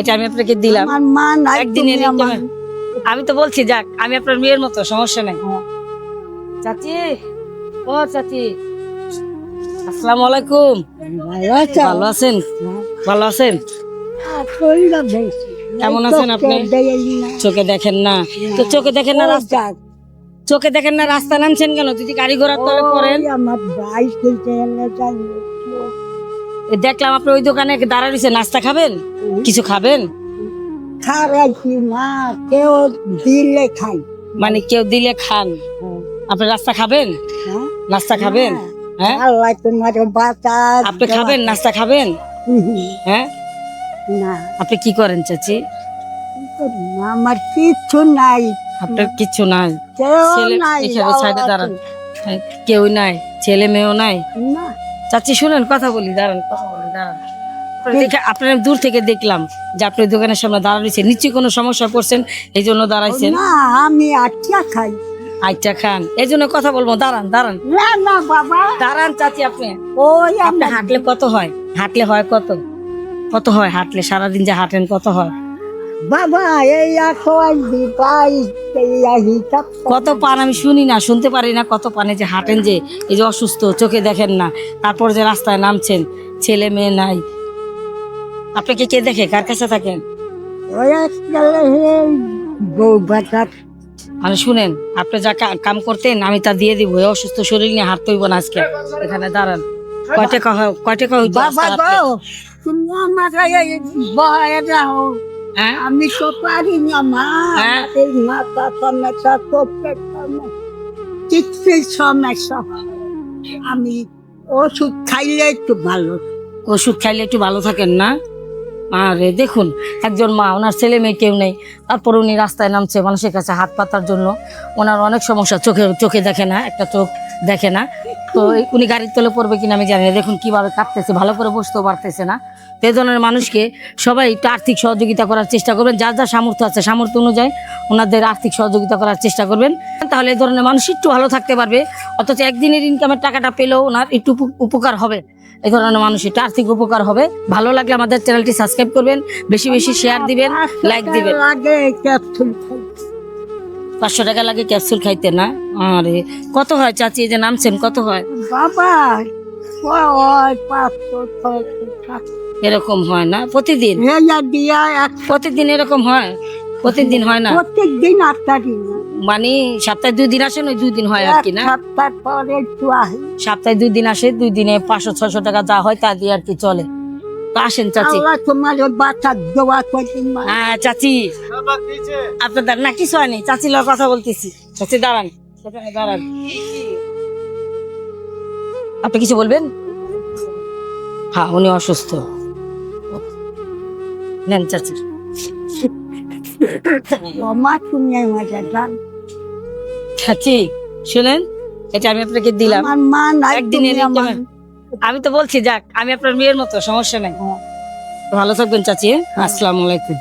এটা আমি আপনাকে দিলাম। আমার মা নাই একদিনের আমি তো বলছি যাক আমি আপনার মেয়ের মতো সমস্যা নাই। চাচি ও চাচি। আসসালামু আলাইকুম। ভালো ভালো আছেন? ভালো আছেন। কেমন আছেন আপনি? চোখে দেখেন না। তো চোখে দেখেন না রাস্তা চোখে দেখেন না রাস্তা নামছেন কেন? যদি গাড়ি ঘোড়ার তলে ওই আমার ভাই দেখলাম আপনি ওই দোকানে দাঁড়া রয়েছে নাস্তা খাবেন? কিছু খাবেন? মা কেউ দিলে খাই। মানে কেউ দিলে খান। আপনি রাস্তা খাবেন? হ্যাঁ? নাস্তা খাবেন? হ্যাঁ? আপনি খাবেন? নাস্তা খাবেন? হ্যাঁ? না। আপনি কি করেন চাচি? আমার কিচ্ছু নাই। আপনার কিছু নাই। কেউ ছেলে নাই। এখানে সাইডে দাঁড়ান। হ্যাঁ, কেউ নাই। ছেলে মেয়েও নাই? না। চাচি শুনেন কথা বলি দাঁড়ান কথা বলি দাঁড়ান। আপনার দেখে- আপনার দূর থেকে দেখলাম যে আপনি দোকানের সামনে দাঁড়া রয়েছে নিশ্চয়ই কোনো সমস্যা পড়ছেন এই জন্য দাঁড়াইছেন। না আমি আটটা খাই। আচ্ছা খান। এই জন্য কথা বলব দাঁড়ান দাঁড়ান। না না বাবা। দাঁড়ান চাচি আপনি। ওই আপনি হাঁটলে কত হয়? হাঁটলে হয় কত? কত হয় হাঁটলে? সারাদিন যে হাঁটেন কত হয়? বাবা এই কত পান আমি শুনি না শুনতে পারি না কত পানে যে হাঁটেন যে এই যে অসুস্থ চোখে দেখেন না। তারপর যে রাস্তায় নামছেন ছেলে মেয়ে নাই। আপনাকে কে দেখে? কার কাছে থাকেন? মানে শুনেন আপনি যা কাম করতেন আমি তা দিয়ে দিব। অসুস্থ শরীর নিয়ে হাঁটতে হইব না আজকে। এখানে দাঁড়ান। কয় টাকা হয় কয় টাকা হইতো বাবা আজকে গো তুমি আমাকে এই দাও। আমি তো পারি না মা হ্যাঁ? এই মাথা সমস্যা সমস্যা কিচ্ছুই সমস্যা আমি ওষুধ খাইলে একটু ভালো। ওষুধ খাইলে একটু ভালো থাকেন না? আরে দেখুন একজন মা ওনার ছেলে মেয়ে কেউ নেই। তারপর উনি রাস্তায় নামছে মানুষের কাছে হাত পাতার জন্য। ওনার অনেক সমস্যা চোখে চোখে দেখে না একটা চোখ দেখে না। তো উনি গাড়ির তলে পড়বে কিনা আমি জানি না। দেখুন কীভাবে কাঁপতেছে, ভালো করে বসতেও পারতেছে না। তো এই ধরনের মানুষকে সবাই একটু আর্থিক সহযোগিতা করার চেষ্টা করবেন। যার যা সামর্থ্য আছে, সামর্থ্য অনুযায়ী ওনাদের আর্থিক সহযোগিতা করার চেষ্টা করবেন। তাহলে এই ধরনের মানুষ একটু ভালো থাকতে পারবে। অথচ একদিনের ইনকামের টাকাটা পেলেও ওনার একটু উপকার হবে। এই ধরনের মানুষ একটু আর্থিক উপকার হবে। ভালো লাগলে আমাদের চ্যানেলটি সাবস্ক্রাইব করবেন। বেশি বেশি শেয়ার দিবেন লাইক দিবেন। পাঁচশো টাকা লাগে ক্যাপসুল খাইতে না? আরে কত হয় চাচি? এই যে নামছেন কত হয়? বাবা এরকম হয় না? প্রতিদিন? এক প্রতিদিন এরকম হয়? প্রতিদিন হয় না? প্রত্যেক দিন আটটারি মানে সপ্তাহে দুই দিন আসেন ওই দুই দিন হয় আর কি না? সপ্তাহ পরে একটু আহি সপ্তাহে দুই দিন আসে দুই দিনে পাঁচশো ছশো টাকা যা হয় তা দিয়ে আর কি চলে। আসেন চাচি। হ্যাঁ চাচি। আপনাদের না কিছু হয়নি চাচি লোক কথা বলতেছি। চাচি দাঁড়ান। দাঁড়ান। আপনি কিছু বলবেন? হ্যাঁ উনি অসুস্থ। নেন চাচি। চাচি শুনেন এটা আমি আপনাকে দিলাম। আমার মা নাই একদিনের আমি তো বলছি, যাক, আমি আপনার মেয়ের মতো, সমস্যা নাই। ভালো থাকবেন, চাচি আসসালামাইকুম আসসালামু আলাইকুম।